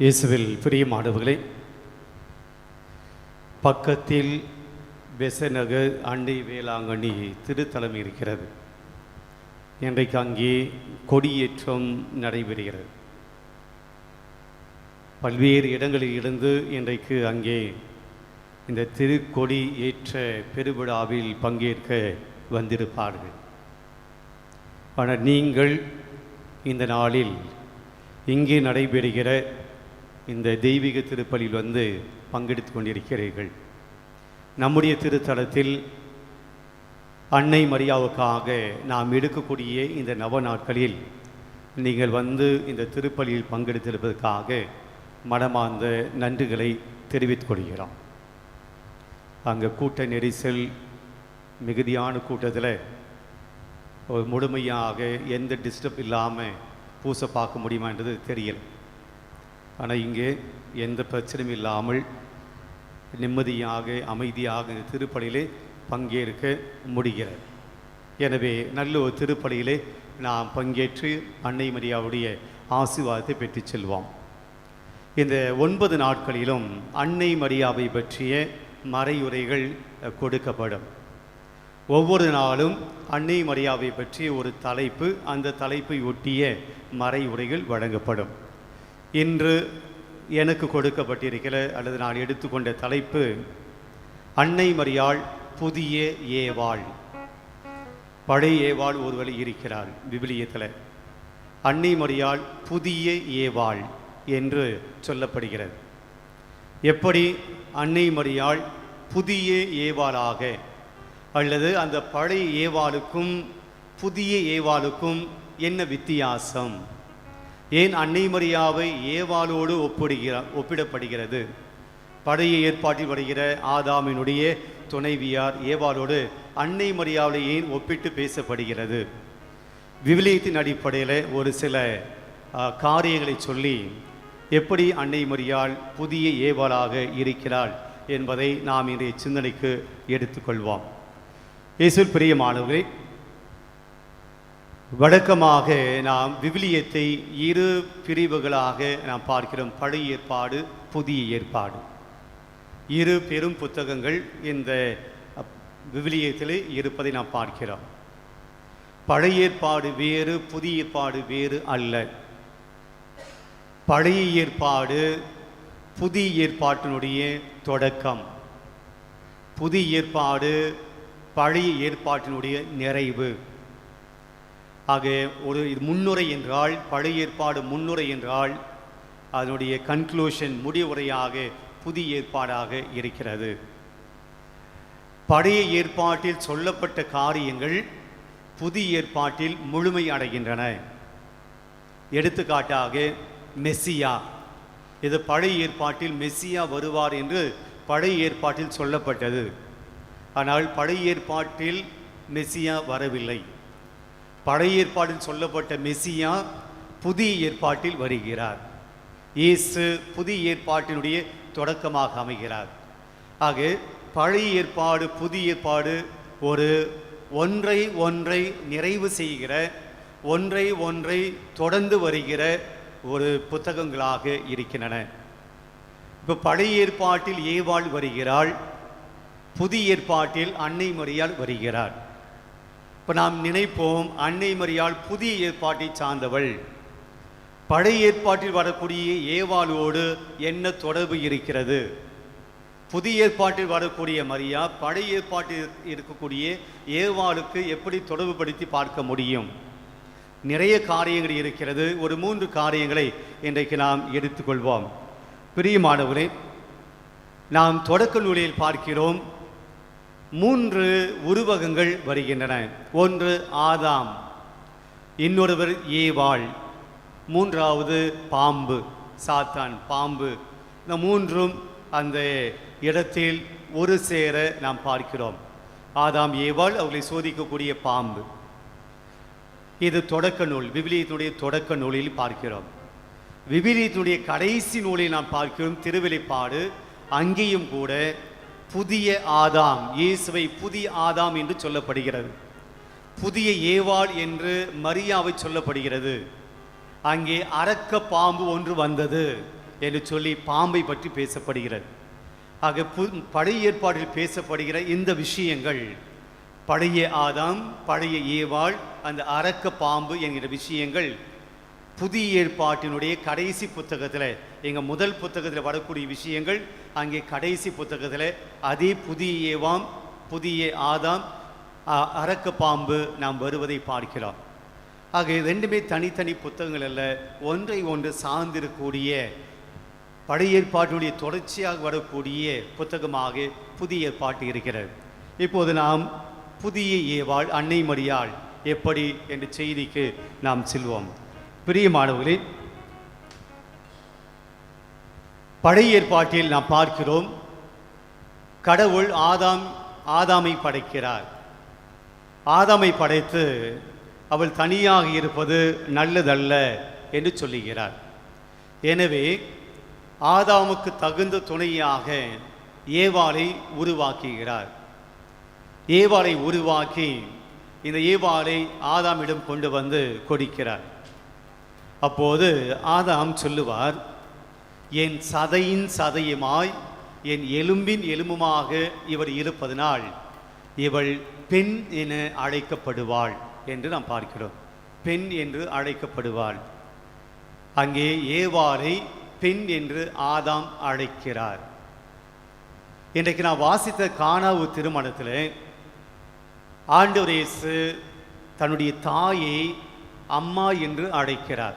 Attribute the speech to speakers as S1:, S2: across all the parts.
S1: இயேசுவில் பிரியமானவர்களே பக்கத்தில் பெசநகர் அண்டை வேளாங்கண்ணி திருத்தலம் இருக்கிறது. இன்றைக்கு அங்கே கொடியேற்றம் நடைபெறுகிறது. பல்வேறு இடங்களில் இருந்து இன்றைக்கு அங்கே இந்த திருக்கொடி ஏற்ற பெருவிழாவில் பங்கேற்க வந்திருப்பார்கள். ஆனால் நீங்கள் இந்த நாளில் இங்கே நடைபெறுகிற இந்த தெய்வீக திருப்பலியில் வந்து பங்கெடுத்து கொண்டிருக்கிறீர்கள். நம்முடைய திருத்தலத்தில் அன்னை மரியாவுக்காக நாம் எடுக்கக்கூடிய இந்த நவ நாட்களில் நீங்கள் வந்து இந்த திருப்பலியில் பங்கெடுத்திருப்பதற்காக மனமார்ந்த நன்றிகளை தெரிவித்துக் கொள்கிறோம். அங்கே கூட்ட நெரிசல் மிகுதியான கூட்டத்தில் ஒரு முழுமையாக எந்த டிஸ்டர்ப் இல்லாமல் பூசை பார்க்க முடியுமான்றது தெரியலை. ஆனால் இங்கே எந்த பிரச்சனையும் இல்லாமல் நிம்மதியாக அமைதியாக இந்த திருப்பலியிலே பங்கேற்க முடிகிறது. எனவே நல்ல ஒரு திருப்பலியிலே நாம் பங்கேற்று அன்னை மரியாவுடைய ஆசீர்வாதத்தை பெற்று செல்வோம். இந்த ஒன்பது நாட்களிலும் அன்னை மரியாவை பற்றிய மறையுரைகள் கொடுக்கப்படும். ஒவ்வொரு நாளும் அன்னை மரியாவை பற்றிய ஒரு தலைப்பு அந்த தலைப்பை ஒட்டிய மறையுரைகள் வழங்கப்படும். இன்று எனக்கு கொடுக்கப்பட்டிருக்கிற அல்லது நான் எடுத்துக்கொண்ட தலைப்பு அன்னை மரியாள் புதிய ஏவாள். பழைய ஏவாள் ஒருவரை இருக்கிறாள் விபிலியத்தில் அன்னை மரியாள் புதிய ஏவாள் என்று சொல்லப்படுகிறது. எப்படி அன்னை மரியாள் புதிய ஏவாளாக அல்லது அந்த பழைய ஏவாளுக்கும் புதிய ஏவாளுக்கும் என்ன வித்தியாசம்? ஏன் அன்னை மரியாவை ஏவாளோடு ஒப்பிடுகிற ஒப்பிடப்படுகிறது? பழைய ஏற்பாட்டில் வருகிற ஆதாமினுடைய துணைவியார் ஏவாளோடு அன்னை மரியாவை ஏன் ஒப்பிட்டு பேசப்படுகிறது? விவிலியத்தின் அடிப்படையில் ஒரு சில காரியங்களை சொல்லி எப்படி அன்னை மரியாள் புதிய ஏவாளாக இருக்கிறாள் என்பதை நாம் இன்றைய சிந்தனைக்கு எடுத்துக்கொள்வோம். இயேசு பிரியமானவர்களே வழக்கமாக நாம் விவிலியத்தை இரு பிரிவுகளாக நாம் பார்க்கிறோம். பழைய ஏற்பாடு புதிய ஏற்பாடு. இரு பெரும் புத்தகங்கள் இந்த விவிலியத்தில் இருப்பதை நாம் பார்க்கிறோம். பழைய ஏற்பாடு வேறு புதிய ஏற்பாடு வேறு அல்ல. பழைய ஏற்பாடு புதிய ஏற்பாட்டினுடைய தொடக்கம். புதிய ஏற்பாடு பழைய ஏற்பாட்டினுடைய நிறைவு. ஆக ஒரு இது முன்னுரை என்றால் பழைய ஏற்பாடு முன்னுரை என்றால் அதனுடைய கன்க்ளூஷன் முடிவுரையாக புதிய ஏற்பாடாக இருக்கிறது. பழைய ஏற்பாட்டில் சொல்லப்பட்ட காரியங்கள் புதிய ஏற்பாட்டில் முழுமை அடைகின்றன. எடுத்துக்காட்டாக மெஸ்ஸியா. இது பழைய ஏற்பாட்டில் மெஸ்ஸியா வருவார் என்று பழைய ஏற்பாட்டில் சொல்லப்பட்டது. ஆனால் பழைய ஏற்பாட்டில் மெஸ்ஸியா வரவில்லை. பழைய ஏற்பாடில் சொல்லப்பட்ட மெஸ்ஸியா புதிய ஏற்பாட்டில் வருகிறார். இயேசு புதிய ஏற்பாட்டினுடைய தொடக்கமாக அமைகிறார். ஆக பழைய ஏற்பாடு புதிய ஏற்பாடு ஒரு ஒன்றை ஒன்றை நிறைவு செய்கிற ஒன்றை ஒன்றை தொடர்ந்து வருகிற ஒரு புத்தகங்களாக இருக்கின்றன. இப்போ பழைய ஏற்பாட்டில் ஏவாள் வருகிறாள் புதிய ஏற்பாட்டில் அன்னை மரியாள் வருகிறார். இப்போ நாம் நினைப்போம் அன்னை மரியாள் புதிய ஏற்பாட்டை சார்ந்தவள். பழைய ஏற்பாட்டில் வரக்கூடிய ஏவாளோடு என்ன தொடர்பு இருக்கிறது? புதிய ஏற்பாட்டில் வரக்கூடிய மரியா பழைய ஏற்பாட்டில் இருக்கக்கூடிய ஏவாளுக்கு எப்படி தொடர்புபடுத்தி பார்க்க முடியும்? நிறைய காரியங்கள் இருக்கிறது. ஒரு மூன்று காரியங்களை இன்றைக்கு நாம் எடுத்துக்கொள்வோம். பிரியமானவரே நாம் தொடக்க நூலில் பார்க்கிறோம் மூன்று உருவகங்கள் வருகின்றன. ஒன்று ஆதாம் இன்னொருவர் ஏவாள் மூன்றாவது பாம்பு சாத்தான் பாம்பு. இந்த மூன்றும் அந்த இடத்தில் ஒரு சேர நாம் பார்க்கிறோம். ஆதாம் ஏவாள் அவர்களை சோதிக்கக்கூடிய பாம்பு. இது தொடக்க நூல் விவிலியத்துடைய தொடக்க நூலில் பார்க்கிறோம். விவிலியத்துடைய கடைசி நூலை நாம் பார்க்கிறோம் திருவெளிப்பாடு. அங்கேயும் கூட புதிய ஆதாம் இயேசுவை புதிய ஆதாம் என்று சொல்லப்படுகிறது. புதிய ஏவாள் என்று மரியாவை சொல்லப்படுகிறது. அங்கே அரக்க பாம்பு ஒன்று வந்தது என்று சொல்லி பாம்பை பற்றி பேசப்படுகிறது. ஆக பு பழைய ஏற்பாட்டில் பேசப்படுகிற இந்த விஷயங்கள் பழைய ஆதாம் பழைய ஏவாள் அந்த அரக்க பாம்பு என்கிற விஷயங்கள் புதிய ஏற்பாட்டினுடைய கடைசி புத்தகத்தில் எங்கள் முதல் புத்தகத்தில் வரக்கூடிய விஷயங்கள் அங்கே கடைசி புத்தகத்தில் அதே புதிய ஏவாம் புதிய ஆதாம் அரக்கு அரக்க பாம்பு நாம் வருவதை பார்க்கிறோம். ஆக ரெண்டுமே தனித்தனி புத்தகங்கள் அல்ல ஒன்றை ஒன்று சார்ந்திருக்கூடிய பழைய ஏற்பாட்டினுடைய தொடர்ச்சியாக வரக்கூடிய புத்தகமாக புதிய ஏற்பாட்டு இருக்கிறது. இப்போது நாம் புதிய ஏவாள் அன்னை மரியாள் எப்படி என்ற செய்திக்கு நாம் செல்வோம். பிரியமானவர்களே பழைய ஏற்பாட்டில் நாம் பார்க்கிறோம் கடவுள் ஆதாம் ஆதாமை படைக்கிறார். ஆதாமை படைத்து அவள் தனியாக இருப்பது நல்லதல்ல என்று சொல்லுகிறார். எனவே ஆதாமுக்கு தகுந்த துணையாக ஏவாளை உருவாக்குகிறார். ஏவாளை உருவாக்கி இந்த ஏவாளை ஆதாமிடம் கொண்டு வந்து கொடுக்கிறார். அப்போது ஆதாம் சொல்லுவார் என் சதையின் சதையுமாய் என் எலும்பின் எலும்புமாக இவர் இருப்பதனால் இவள் பெண் என அழைக்கப்படுவாள் என்று நாம் பார்க்கிறோம். பெண் என்று அழைக்கப்படுவாள். அங்கே ஏவாரை பெண் என்று ஆதாம் அழைக்கிறார். இன்றைக்கு நான் வாசித்த காணாவு திருமணத்தில் ஆண்டவர் இயேசு தன்னுடைய தாயை அம்மா என்று அழைக்கிறார்.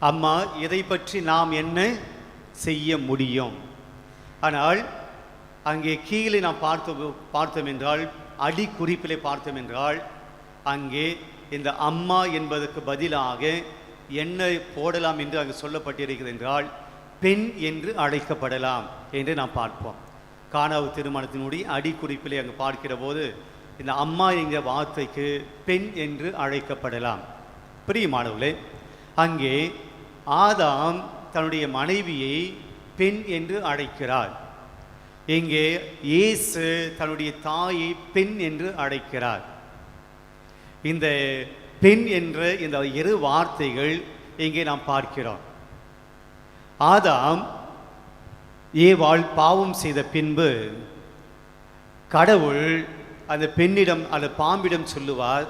S1: அம்மா இதை பற்றி நாம் என்ன செய்ய முடியும்? ஆனால் அங்கே கீழே நாம் பார்த்த பார்த்தோம் என்றால் அடி குறிப்பிலே பார்த்தோம் என்றால் அங்கே இந்த அம்மா என்பதற்கு பதிலாக என்ன போடலாம் என்று அங்கு சொல்லப்பட்டிருக்கிறது என்றால் பெண் என்று அழைக்கப்படலாம் என்று நாம் பார்ப்போம். காணாவு திருமணத்தினுடைய அடிக்குறிப்பிலே அங்கு பார்க்கிற போது இந்த அம்மா என்கிற வார்த்தைக்கு பெண் என்று அழைக்கப்படலாம். பிரியமானவர்களே அங்கே ஆதாம் தன்னுடைய மனைவியை பெண் என்று அழைக்கிறார் இங்கே இயேசு தன்னுடைய தாயை பெண் என்று அழைக்கிறார். இந்த பெண் என்ற இந்த இரு வார்த்தைகள் இங்கே நாம் பார்க்கிறோம். ஆதாம் ஏவாள் பாவம் செய்த பின்பு கடவுள் அந்த பெண்ணிடம் அந்த பாம்பிடம் சொல்லுவார்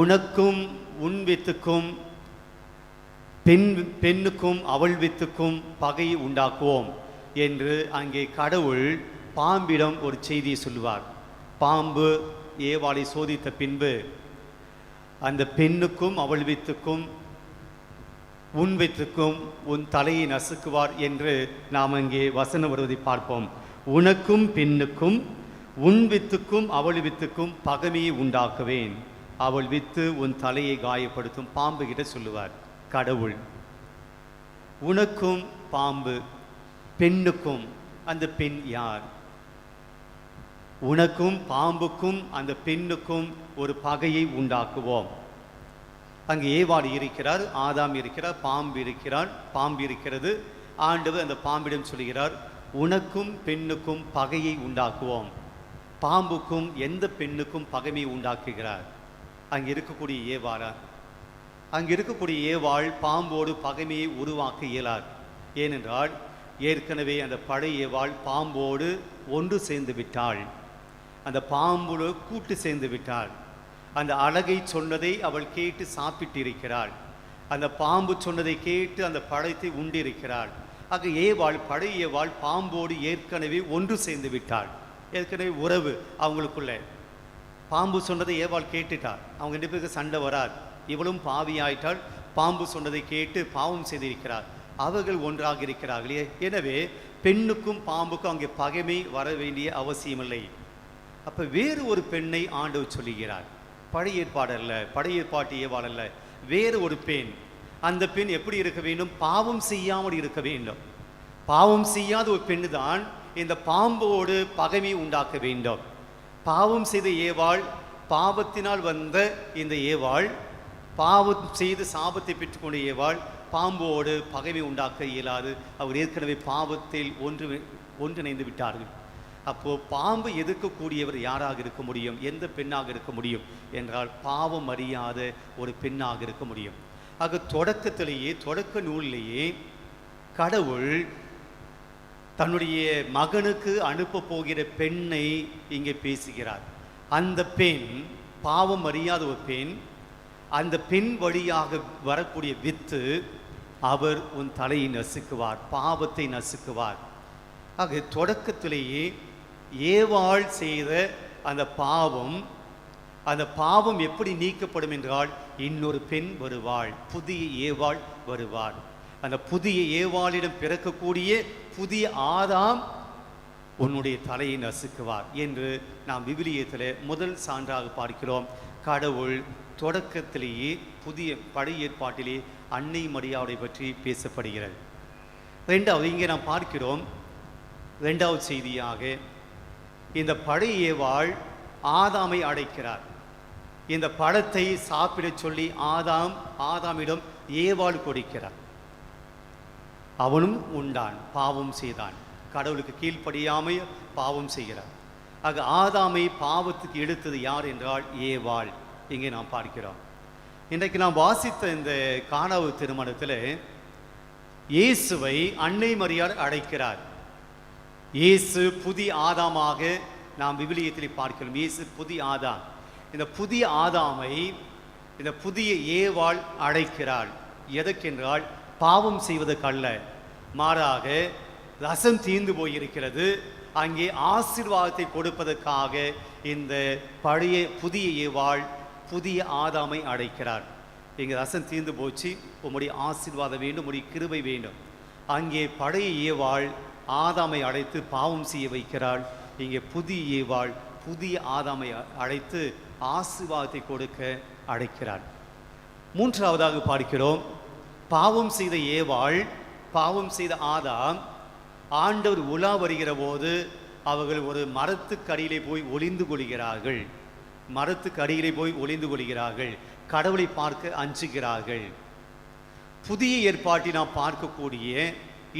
S1: உனக்கும் உன் வித்துக்கும் பெண் பெண்ணுக்கும் அவள் வித்துக்கும் பகை உண்டாக்குவோம் என்று அங்கே கடவுள் பாம்பிடம் ஒரு செய்தியை சொல்லுவார். பாம்பு ஏவாளை சோதித்த பின்பு அந்த பெண்ணுக்கும் அவள் வித்துக்கும் உன் வித்துக்கும் உன் தலையை நசுக்குவார் என்று நாம் அங்கே வசனம் வருவதை பார்ப்போம். உனக்கும் பெண்ணுக்கும் உன் வித்துக்கும் அவள் வித்துக்கும் பகமையை உண்டாக்குவேன். அவள் வித்து உன் தலையை காயப்படுத்தும். பாம்பு கிட்ட சொல்லுவார். கடவுள். உனக்கும் பாம்பு பெண்ணுக்கும் அந்த பெண் யார்? உனக்கும் பாம்புக்கும் அந்த பெண்ணுக்கும் ஒரு பகையை உண்டாக்குவோம். அங்கே ஏவாடு இருக்கிறார் ஆதாம் இருக்கிறார் பாம்பு இருக்கிறார் பாம்பு இருக்கிறது. ஆண்டவர் அந்த பாம்பிடம் சொல்கிறார் உனக்கும் பெண்ணுக்கும் பகையை உண்டாக்குவோம். பாம்புக்கும் எந்த பெண்ணுக்கும் பகைமை உண்டாக்குகிறார்? அங்கே இருக்கக்கூடிய ஏவாளா அங்கே இருக்கக்கூடிய ஏவாள் பாம்போடு பகைமையை உருவாக்க இயலாது ஏனென்றால் ஏற்கனவே அந்த பழைய ஏவாள் பாம்போடு ஒன்று சேர்ந்து விட்டாள். அந்த பாம்போடு கூட்டு சேர்ந்து விட்டாள். அந்த அழகை சொன்னதை அவள் கேட்டு சாப்பிட்டிருக்கிறாள். அந்த பாம்பு சொன்னதை கேட்டு அந்த பழத்தை உண்டிருக்கிறாள். ஆக ஏவாள் பழைய ஏவாள் பாம்போடு ஏற்கனவே ஒன்று சேர்ந்து விட்டாள். ஏற்கனவே உறவு அவங்களுக்குள்ள. பாம்பு சொன்னதை ஏவாள் கேட்டுட்டார் அவங்க ரெண்டு பேருக்கு சண்டை வராது. இவளும் பாவியாயிட்டாள். பாம்பு சொன்னதை கேட்டு பாவம் செய்திருக்கிறார். அவர்கள் ஒன்றாக இருக்கிறார்களே. எனவே பெண்ணுக்கும் பாம்புக்கும் அங்கே பகைமை வர வேண்டிய அவசியமில்லை. அப்போ வேறு ஒரு பெண்ணை ஆண்டவர் சொல்லுகிறார். பழைய ஏற்பாடு அல்ல பழைய ஏற்பாட்டு ஏவாள் வேறு ஒரு பெண். அந்த பெண் எப்படி இருக்க வேண்டும்? பாவம் செய்யாமல் இருக்க வேண்டும். பாவம் செய்யாத ஒரு பெண்ணு தான் இந்த பாம்போடு பகைமை உண்டாக்க வேண்டும். பாவம் செய்த ஏவாள் பாவத்தினால் வந்த இந்த ஏவாள் பாவம் செய்து சாபத்தை பெற்றுக்கொண்ட ஏவாள் பாம்போடு பகைமை உண்டாக்க இயலாது. அவர் ஏற்கனவே பாவத்தில் ஒன்று ஒன்றிணைந்து விட்டார்கள். அப்போ பாம்பு எதிர்க்கக்கூடியவர் யாராக இருக்க முடியும்? எந்த பெண்ணாக இருக்க முடியும்? என்றால் பாவம் அறியாத ஒரு பெண்ணாக இருக்க முடியும். ஆக தொடக்கத்திலேயே தொடக்க நூலிலேயே கடவுள் தன்னுடைய மகனுக்கு அனுப்ப போகிற பெண்ணை இங்கே பேசுகிறார். அந்த பெண் பாவம் அறியாத ஒரு பெண் அந்த பெண் வழியாக வரக்கூடிய வித்து அவர் உன் தலையை நசுக்குவார் பாவத்தை நசுக்குவார். ஆக தொடக்கத்திலேயே ஏவாள் செய்த அந்த பாவம் அந்த பாவம் எப்படி நீக்கப்படும் என்றால் இன்னொரு பெண் வருவாள் புதிய ஏவாள் வருவாள் அந்த புதிய ஏவாளிடம் பிறக்கக்கூடிய புதிய ஆதாம் உன்னுடைய தலையை நசுக்குவார் என்று நாம் விவிலியத்தில் முதல் சான்றாக பார்க்கிறோம். கடவுள் தொடக்கத்திலேயே புதிய பழைய ஏற்பாட்டிலே அன்னை மரியாவை பற்றி பேசப்படுகிறது. ரெண்டாவது இங்கே நாம் பார்க்கிறோம் ரெண்டாவது செய்தியாக இந்த பழைய ஏவாள் ஆதாமை அடைக்கிறார். இந்த பழத்தை சாப்பிடச் சொல்லி ஆதாம் ஆதாமிடம் ஏவாள் கொடுக்கிறார். அவனும் உண்டான் பாவம் செய்தான். கடவுளுக்கு கீழ்ப்படியாமை பாவம் செய்கிறார். ஆக ஆதாமை பாவத்துக்கு எடுத்தது யார் என்றால் ஏவாள். இங்கே நாம் பார்க்கிறோம். இன்றைக்கு நாம் வாசித்த இந்த காணவு திருமணத்தில் இயேசுவை அன்னை மரியாள் அழைக்கிறார். இயேசு புதிய ஆதாமாக நாம் விவிலியத்தில் பார்க்கிறோம். இயேசு புதிய ஆதாம். இந்த புதிய ஆதாமை இந்த புதிய ஏவாள் அழைக்கிறாள். எதற்கென்றால் பாவம் செய்வதற்கல்ல. மாறாக ரசம் தீர்ந்து போயிருக்கிறது. அங்கே ஆசீர்வாதத்தை கொடுப்பதற்காக இந்த பழைய புதிய ஏவாள் புதிய ஆதாமை அழைக்கிறார் எங்கள் ரசம் தீர்ந்து போச்சு. உம்முடைய ஆசீர்வாதம் வேண்டும் உம்முடைய கிருபை வேண்டும். அங்கே பழைய ஏவாள் ஆதாமை அழைத்து பாவம் செய்ய வைக்கிறாள். இங்கே புதிய ஏவாள் புதிய ஆதாமை அழைத்து ஆசீர்வாதத்தை கொடுக்க அழைக்கிறாள் மூன்றாவதாக பார்க்கிறோம். பாவம் செய்த ஏவாள் பாவம் செய்த ஆதாம் ஆண்டவர் உலா வருகிற போது அவர்கள் ஒரு மரத்துக்கடியிலே போய் ஒளிந்து கொள்கிறார்கள். மரத்துக்கு அடியிலே போய் ஒளிந்து கொள்கிறார்கள். கடவுளை பார்க்க அஞ்சுகிறார்கள். புதிய ஏற்பாட்டில் நாம் பார்க்கக்கூடிய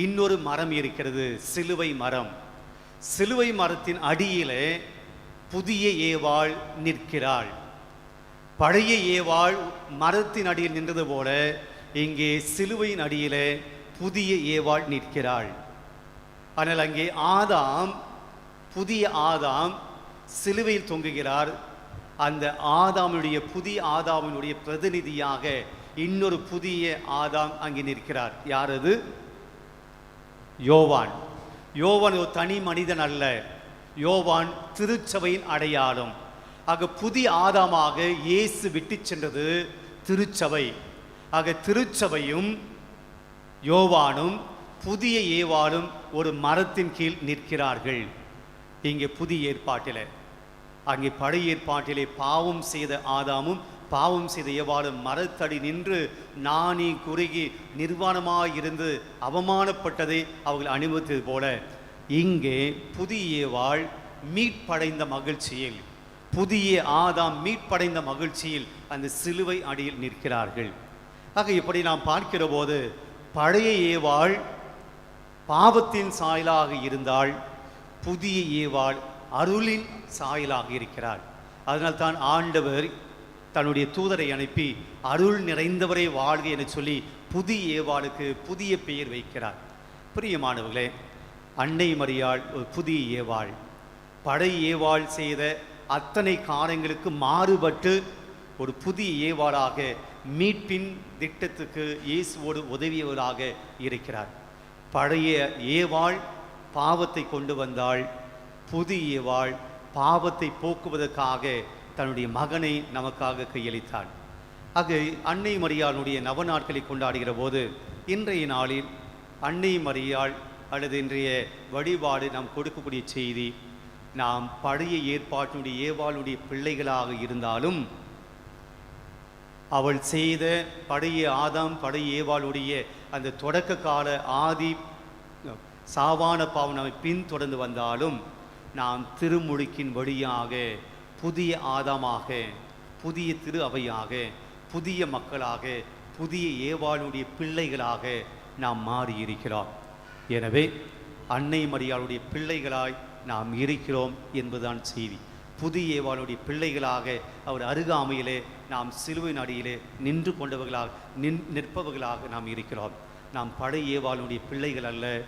S1: இன்னொரு மரம் இருக்கிறது சிலுவை மரம். சிலுவை மரத்தின் அடியிலே புதிய ஏவாள் நிற்கிறாள். பழைய ஏவாள் மரத்தின் அடியில் நின்றது போல இங்கே சிலுவையின் அடியிலே புதிய ஏவாள் நிற்கிறாள். ஆனால் அங்கே ஆதாம் புதிய ஆதாம் சிலுவையில் தொங்குகிறார். அந்த ஆதாமினுடைய புதிய ஆதாமினுடைய பிரதிநிதியாக இன்னொரு புதிய ஆதாம் அங்கே நிற்கிறார். யார் அது யோவான். யோவான் ஒரு தனி மனிதன் அல்ல. யோவான் திருச்சபையின் அடையாளம். ஆக புதிய ஆதாமாக இயேசு விட்டு சென்றது திருச்சபை. ஆக திருச்சபையும் யோவானும் புதிய ஏவாளும் ஒரு மரத்தின் கீழ் நிற்கிறார்கள். இங்கே புதிய ஏற்பாட்டில். அங்கே பழைய ஏற்பாட்டிலே பாவம் செய்த ஆதாமும் பாவம் செய்த ஏவாளும் மரத்தடி நின்று நாணி குறுகி நிர்வாணமாயிருந்து அவமானப்பட்டதை அவர்கள் அனுபவித்தது போல இங்கே புதிய ஏவாள் மீட்படைந்த மகிழ்ச்சியில் புதிய ஆதாம் மீட்படைந்த மகிழ்ச்சியில் அந்த சிலுவை அடியில் நிற்கிறார்கள். ஆக இப்படி நாம் பார்க்கிற போது பழைய ஏவாள் பாவத்தின் சாயலாக இருந்தால் புதிய ஏவாள் அருளின் சாயலாக இருக்கிறார் அதனால் தான் ஆண்டவர் தன்னுடைய தூதரை அனுப்பி அருள் நிறைந்தவரை வாழ்க என சொல்லி புதிய ஏவாளுக்கு புதிய பெயர் வைக்கிறார். பிரியமானவர்களே அன்னை மரியாள் ஒரு புதிய ஏவாள். பழைய ஏவாள் செய்த அத்தனை காரியங்களுக்கு மாறுபட்டு ஒரு புதிய ஏவாளாக மீட்பின் திட்டத்துக்கு இயேசுவோடு உதவியவராக இருக்கிறார். பழைய ஏவாள் பாவத்தை கொண்டு வந்தாள். புதிய வாழ் பாவத்தை போக்குவதற்காக தன்னுடைய மகனை நமக்காக கையளித்தாள். ஆக அன்னை மரியாளுடைய நவநாட்களை கொண்டாடுகிற போது இன்றைய நாளில் அன்னை மரியாள் அல்லது இன்றைய வழிபாடு நாம் கொடுக்கக்கூடிய செய்தி நாம் பழைய ஏற்பாட்டினுடைய ஏவாளுடைய பிள்ளைகளாக இருந்தாலும் அவள் செய்த பழைய ஆதாம் பழைய ஏவாளுடைய அந்த தொடக்க கால ஆதி சாவான பாவம் நம்மை பின்தொடர்ந்து வந்தாலும் நாம் திருமுழுக்கின் வழியாக புதிய ஆதாமாக புதிய திரு அவையாக புதிய மக்களாக புதிய ஏவாளுடைய பிள்ளைகளாக நாம் மாறியிருக்கிறோம். எனவே அன்னை மரியாளுடைய பிள்ளைகளாய் நாம் இருக்கிறோம் என்பதுதான் செய்தி. புதிய ஏவாளுடைய பிள்ளைகளாக அவர் அருகாமையிலே நாம் சிலுவை அடியிலே நின்று கொண்டவர்களாக நின் நிற்பவர்களாக நாம் இருக்கிறோம். நாம் பழைய ஏவாளுடைய பிள்ளைகள் அல்ல.